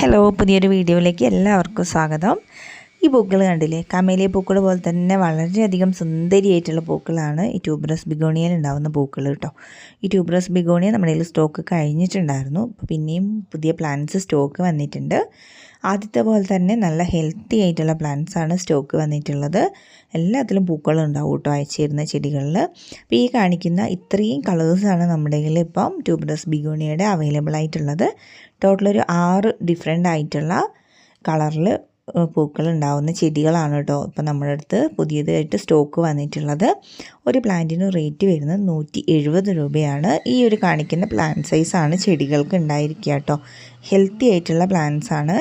Hello പുതിയൊരു വീഡിയോയിലേക്ക് എല്ലാവർക്കും സ്വാഗതം. ഈ പൂക്കൾ കണ്ടില്ലേ? കമേലിയ പൂക്കൾ പോലെ തന്നെ വളരെയധികം സുന്ദരിയായിട്ടുള്ള പൂക്കളാണ് ഈ ട്യൂബ്രസ് ബിഗോണിയയിൽ ഉണ്ടാകുന്ന പൂക്കൾ കേട്ടോ. ഈ ട്യൂബ്രസ് ബിഗോണിയ നമ്മുടെ സ്റ്റോക്ക് കഴിഞ്ഞിട്ടുണ്ടായിരുന്നു. പിന്നെയും പുതിയ പ്ലാന്റ്സ് സ്റ്റോക്ക് വന്നിട്ടുണ്ട്. ആദ്യത്തെ പോലെ തന്നെ നല്ല ഹെൽത്തി ആയിട്ടുള്ള പ്ലാന്റ്സ് ആണ് സ്റ്റോക്ക് വന്നിട്ടുള്ളത്. എല്ലാത്തിലും പൂക്കളും ഉണ്ടാവും കേട്ടോ അയച്ചിരുന്ന ചെടികളിൽ അപ്പോൾ ഈ കാണിക്കുന്ന ഇത്രയും കളേഴ്സാണ് നമ്മുടെ കയ്യിൽ ഇപ്പം ട്യൂബ്രസ് ബിഗോണിയുടെ അവൈലബിൾ ആയിട്ടുള്ളത്. ടോട്ടൽ ഒരു ആറ് ഡിഫറെന്റ് ആയിട്ടുള്ള കളറിൽ പൂക്കൾ ഉണ്ടാവുന്ന ചെടികളാണ് കേട്ടോ ഇപ്പം നമ്മുടെ അടുത്ത് പുതിയതായിട്ട് സ്റ്റോക്ക് വന്നിട്ടുള്ളത്. ഒരു പ്ലാന്റിന് റേറ്റ് വരുന്നത് നൂറ്റി എഴുപത് രൂപയാണ്. ഈ ഒരു കാണിക്കുന്ന പ്ലാന്റ് സൈസാണ് ചെടികൾക്ക് ഉണ്ടായിരിക്കുക കേട്ടോ. ഹെൽത്തി ആയിട്ടുള്ള പ്ലാന്റ്സാണ്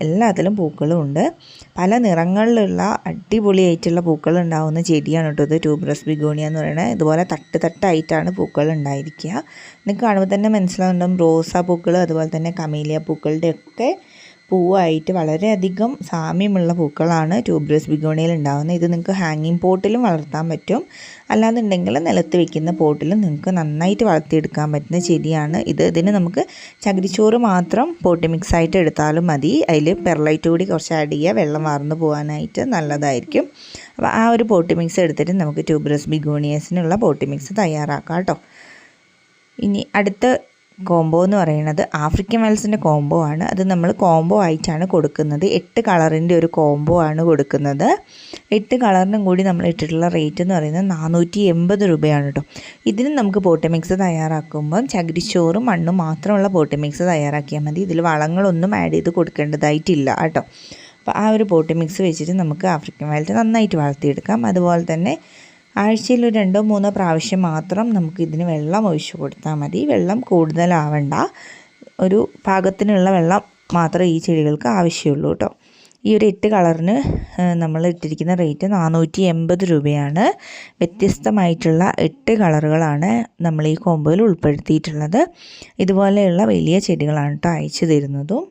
എല്ലാത്തിലും പൂക്കളും ഉണ്ട് പല നിറങ്ങളിലുള്ള അടിപൊളിയായിട്ടുള്ള പൂക്കൾ ഉണ്ടാവുന്ന ചെടിയാണ് കേട്ടോ ഇത്. ട്യൂബ്രസ് ബിഗോണിയ എന്ന് പറയുന്നത് ഇതുപോലെ തട്ട് തട്ടായിട്ടാണ് പൂക്കൾ ഉണ്ടായിരിക്കുക നിങ്ങൾക്ക് കാണുമ്പോൾ തന്നെ മനസ്സിലാവുന്നുണ്ടാവും. റോസാ പൂക്കൾ അതുപോലെ തന്നെ കമേലിയ പൂക്കളുടെ ഒക്കെ പൂവായിട്ട് വളരെയധികം സാമ്യമുള്ള പൂക്കളാണ് ട്യൂബ്രസ് ബിഗോണിയിൽ ഉണ്ടാകുന്നത്. ഇത് നിങ്ങൾക്ക് ഹാങ്ങിങ് പോട്ടിലും വളർത്താൻ പറ്റും. അല്ലാന്നുണ്ടെങ്കിൽ നിലത്ത് വെക്കുന്ന പോട്ടിലും നിങ്ങൾക്ക് നന്നായിട്ട് വളർത്തിയെടുക്കാൻ പറ്റുന്ന ചെടിയാണ് ഇത്. ഇതിന് നമുക്ക് ചകിരിച്ചോറ് മാത്രം പോട്ടി മിക്സ് ആയിട്ട് എടുത്താലും മതി. അതിൽ പെർലൈറ്റ് കൂടി കുറച്ച് ആഡ് ചെയ്യുക. വെള്ളം വാർന്നു പോകാനായിട്ട് നല്ലതായിരിക്കും. അപ്പോൾ ആ ഒരു പോട്ടി മിക്സ് എടുത്തിട്ട് നമുക്ക് ട്യൂബ്രസ് ബിഗോണിയസിനുള്ള പോട്ടി മിക്സ് തയ്യാറാക്കാം കേട്ടോ. ഇനി അടുത്ത കോംബോ എന്ന് പറയുന്നത് ആഫ്രിക്കൻ വെൽസിന്റെ കോംബോ ആണ്. അത് നമ്മൾ കോംബോ ആയിട്ടാണ് കൊടുക്കുന്നത്. എട്ട് കളറിന്റെ ഒരു കോംബോ ആണ് കൊടുക്കുന്നത്. എട്ട് കളറിനും കൂടി നമ്മൾ ഇട്ടിട്ടുള്ള റേറ്റ് എന്ന് പറയുന്നത് നാനൂറ്റി എൺപത് രൂപയാണ് കേട്ടോ. ഇതിന് നമുക്ക് പോട്ടി മിക്സ് തയ്യാറാക്കുമ്പം ചകിരിച്ചോറും മണ്ണും മാത്രമുള്ള പോട്ടി മിക്സ് തയ്യാറാക്കിയാൽ മതി. ഇതിൽ വളങ്ങളൊന്നും ആഡ് ചെയ്ത് കൊടുക്കേണ്ടതായിട്ടില്ല കേട്ടോ. അപ്പോൾ ആ ഒരു പോട്ടി മിക്സ് വെച്ചിട്ട് നമുക്ക് ആഫ്രിക്കൻ വയലറ്റ് നന്നായിട്ട് വളർത്തിയെടുക്കാം. അതുപോലെ തന്നെ ആഴ്ചയിൽ ഒരു രണ്ടോ മൂന്നോ പ്രാവശ്യം മാത്രം നമുക്ക് ഇതിന് വെള്ളം ഒഴിച്ചു കൊടുത്താൽ മതി. വെള്ളം കൂടുതലാവണ്ട. ഒരു പാകത്തിനുള്ള വെള്ളം മാത്രമേ ഈ ചെടികൾക്ക് ആവശ്യമുള്ളൂ കേട്ടോ. ഈ ഒരു എട്ട് കളറിന് നമ്മൾ ഇട്ടിരിക്കുന്ന റേറ്റ് നാനൂറ്റി എൺപത് രൂപയാണ്. വ്യത്യസ്തമായിട്ടുള്ള എട്ട് കളറുകളാണ് നമ്മൾ ഈ കോമ്പോയിൽ ഉൾപ്പെടുത്തിയിട്ടുള്ളത്. ഇതുപോലെയുള്ള വലിയ ചെടികളാണ് കേട്ടോ അയച്ചു തരുന്നതും.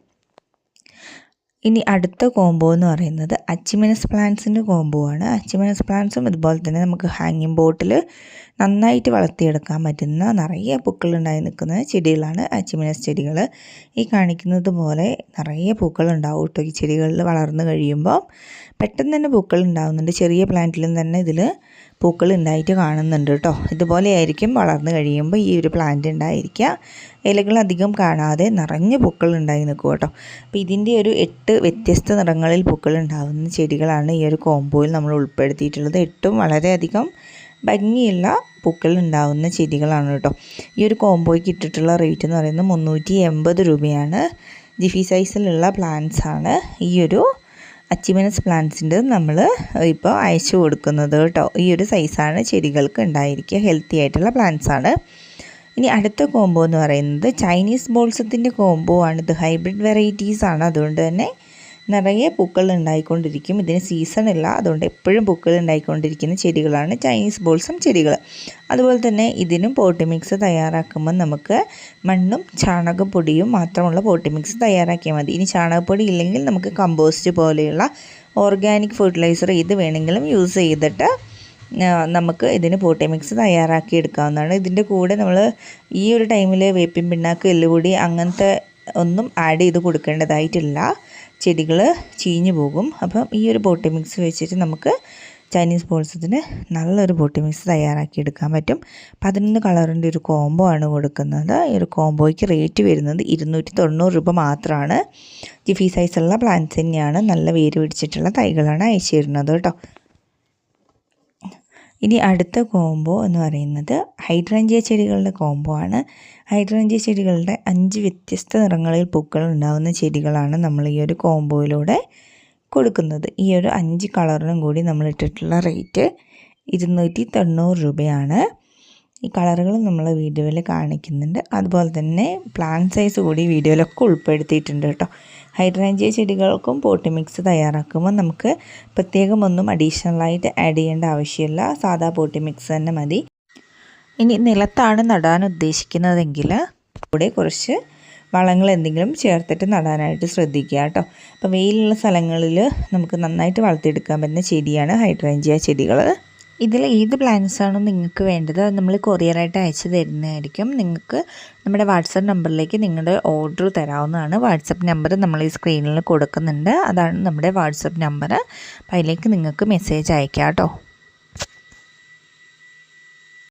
ഇനി അടുത്ത കോംബോ എന്ന് പറയുന്നത് അച്ചിമിനസ് പ്ലാന്റ്സിന്റെ കോംബോ ആണ്. അച്ചിമിനസ് പ്ലാന്റ്സും ഇതുപോലെ തന്നെ നമുക്ക് ഹാങ്ങിങ് ബോട്ടിൽ നന്നായിട്ട് വളർത്തിയെടുക്കാൻ പറ്റുന്ന നിറയെ പൂക്കളുണ്ടായി നിൽക്കുന്ന ചെടികളാണ് അച്ചിമിനസ് ചെടികൾ. ഈ കാണിക്കുന്നത് പോലെ നിറയെ പൂക്കൾ ഉണ്ടാവും കേട്ടോ. ഈ ചെടികളിൽ വളർന്നു കഴിയുമ്പോൾ പെട്ടെന്ന് തന്നെ പൂക്കൾ ഉണ്ടാകുന്നുണ്ട് ചെറിയ പ്ലാന്റിലും തന്നെ ഇതിൽ പൂക്കൾ ഉണ്ടായിട്ട് കാണുന്നുണ്ട് കേട്ടോ. ഇതുപോലെയായിരിക്കും വളർന്നു കഴിയുമ്പോൾ ഈ ഒരു പ്ലാന്റ് ഉണ്ടായിരിക്കുക. ഇലകൾ അധികം കാണാതെ നിറഞ്ഞ പൂക്കൾ ഉണ്ടായി നിൽക്കും കേട്ടോ. അപ്പോൾ ഇതിന്റെ ഒരു എട്ട് വ്യത്യസ്ത നിറങ്ങളിൽ പൂക്കൾ ഉണ്ടാകുന്ന ചെടികളാണ് ഈ ഒരു കോമ്പോയിൽ നമ്മൾ ഉൾപ്പെടുത്തിയിട്ടുള്ളത്. എട്ടും വളരെയധികം ഭംഗിയുള്ള പൂക്കൾ ചെടികളാണ് കേട്ടോ. ഈ ഒരു കോംബോയ്ക്ക് ഇട്ടിട്ടുള്ള റേറ്റ് എന്ന് പറയുന്നത് മുന്നൂറ്റി എൺപത് രൂപയാണ് ജിഫി സൈസിലുള്ള പ്ലാന്റ്സ് ആണ് ഈ ഒരു അച്ചിമനസ് പ്ലാന്റ്സിന്റെ നമ്മൾ ഇപ്പോൾ അയച്ചു കൊടുക്കുന്നത് കേട്ടോ. ഈ ഒരു സൈസാണ് ചെടികൾക്ക് ഉണ്ടായിരിക്കുക ഹെൽത്തി ആയിട്ടുള്ള പ്ലാന്റ്സ് ആണ്. ഇനി അടുത്ത കോംബോ എന്ന് പറയുന്നത് ചൈനീസ് ബോൾസത്തിന്റെ കോംബോ ആണ്. ഇത് ഹൈബ്രിഡ് വെറൈറ്റീസ് ആണ്. അതുകൊണ്ട് തന്നെ നിറയെ പൂക്കൾ ഉണ്ടായിക്കൊണ്ടിരിക്കും. ഇതിന് സീസൺ ഇല്ല. അതുകൊണ്ട് എപ്പോഴും പൂക്കൾ ഉണ്ടായിക്കൊണ്ടിരിക്കുന്ന ചെടികളാണ് ചൈനീസ് ബോൾസും ചെടികൾ അതുപോലെ തന്നെ ഇതിനും പോട്ടി മിക്സ് തയ്യാറാക്കുമ്പോൾ നമുക്ക് മണ്ണും ചാണകപ്പൊടിയും മാത്രമുള്ള പോട്ടി മിക്സ് തയ്യാറാക്കിയാൽ മതി. ഇനി ചാണകപ്പൊടി ഇല്ലെങ്കിൽ നമുക്ക് കമ്പോസ്റ്റ് പോലെയുള്ള ഓർഗാനിക് ഫെർട്ടിലൈസർ ഇത് വേണമെങ്കിലും യൂസ് ചെയ്തിട്ട് നമുക്ക് ഇതിന് പോട്ടി മിക്സ് തയ്യാറാക്കി എടുക്കാവുന്നതാണ്. ഇതിന്റെ കൂടെ നമ്മൾ ഈ ഒരു ടൈമിൽ വേപ്പിൻ പിണ്ണാക്ക് എല്ലുപൊടി അങ്ങനത്തെ ഒന്നും ആഡ് ചെയ്ത് കൊടുക്കേണ്ടതായിട്ടില്ല. ചെടികൾ ചീഞ്ഞു പോകും. അപ്പം ഈ ഒരു ബോട്ടി മിക്സ് വെച്ചിട്ട് നമുക്ക് ചൈനീസ് ബോൾസത്തിന് നല്ലൊരു ബോട്ടി മിക്സ് തയ്യാറാക്കി എടുക്കാൻ പറ്റും. പതിനൊന്ന് കളറിന്റെ ഒരു കോംബോ ആണ് കൊടുക്കുന്നത്. ഈ ഒരു കോംബോയ്ക്ക് റേറ്റ് വരുന്നത് ഇരുന്നൂറ്റി തൊണ്ണൂറ് രൂപ മാത്രമാണ്. ജിഫി സൈസുള്ള പ്ലാന്റ്സ് തന്നെയാണ്. നല്ല വേര് പിടിച്ചിട്ടുള്ള തൈകളാണ് അയച്ചു തരുന്നത് കേട്ടോ. ഇനി അടുത്ത കോംബോ എന്ന് പറയുന്നത് ഹൈഡ്രഞ്ചിയ ചെടികളുടെ കോംബോ ആണ്. ഹൈഡ്രഞ്ചിയ ചെടികളുടെ അഞ്ച് വ്യത്യസ്ത നിറങ്ങളിൽ പൂക്കൾ ഉണ്ടാകുന്ന ചെടികളാണ് നമ്മൾ ഈ ഒരു കോംബോയിലൂടെ കൊടുക്കുന്നത്. ഈ ഒരു അഞ്ച് കളറിനും കൂടി നമ്മൾ ഇട്ടിട്ടുള്ള റേറ്റ് ഇരുന്നൂറ്റി തൊണ്ണൂറ് രൂപയാണ്. ഈ കളറുകൾ നമ്മൾ വീഡിയോയിൽ കാണിക്കുന്നുണ്ട്. അതുപോലെ തന്നെ പ്ലാൻ സൈസ് കൂടി വീഡിയോയിലൊക്കെ ഉൾപ്പെടുത്തിയിട്ടുണ്ട് കേട്ടോ. ഹൈഡ്രാഞ്ചിയ ചെടികൾക്കും പോട്ടി മിക്സ് തയ്യാറാക്കുമ്പോൾ നമുക്ക് പ്രത്യേകം ഒന്നും അഡീഷണലായിട്ട് ആഡ് ചെയ്യേണ്ട ആവശ്യമില്ല. സാധാ പോട്ടി മിക്സ് തന്നെ മതി. ഇനി നിലത്താണ് നടാൻ ഉദ്ദേശിക്കുന്നതെങ്കിൽ കൂടെ കുറച്ച് വളങ്ങൾ എന്തെങ്കിലും ചേർത്തിട്ട് നടാനായിട്ട് ശ്രദ്ധിക്കുക കേട്ടോ. അപ്പോൾ വെയിലുള്ള സ്ഥലങ്ങളിൽ നമുക്ക് നന്നായിട്ട് വളർത്തിയെടുക്കാൻ പറ്റുന്ന ചെടിയാണ് ഹൈഡ്രാഞ്ചിയ ചെടികൾ ഇതിൽ ഏത് പ്ലാൻസ് ആണ് നിങ്ങൾക്ക് വേണ്ടത്? അത് നമ്മൾ കൊറിയറായിട്ട് അയച്ചു തരുന്നതായിരിക്കും. നിങ്ങൾക്ക് നമ്മുടെ വാട്സപ്പ് നമ്പറിലേക്ക് നിങ്ങളുടെ ഓർഡർ തരാവുന്നതാണ്. വാട്സപ്പ് നമ്പർ നമ്മൾ ഈ സ്ക്രീനിൽ കൊടുക്കുന്നുണ്ട്. അതാണ് നമ്മുടെ വാട്സപ്പ് നമ്പർ അപ്പോൾ അതിലേക്ക് നിങ്ങൾക്ക് മെസ്സേജ് അയക്കാം കേട്ടോ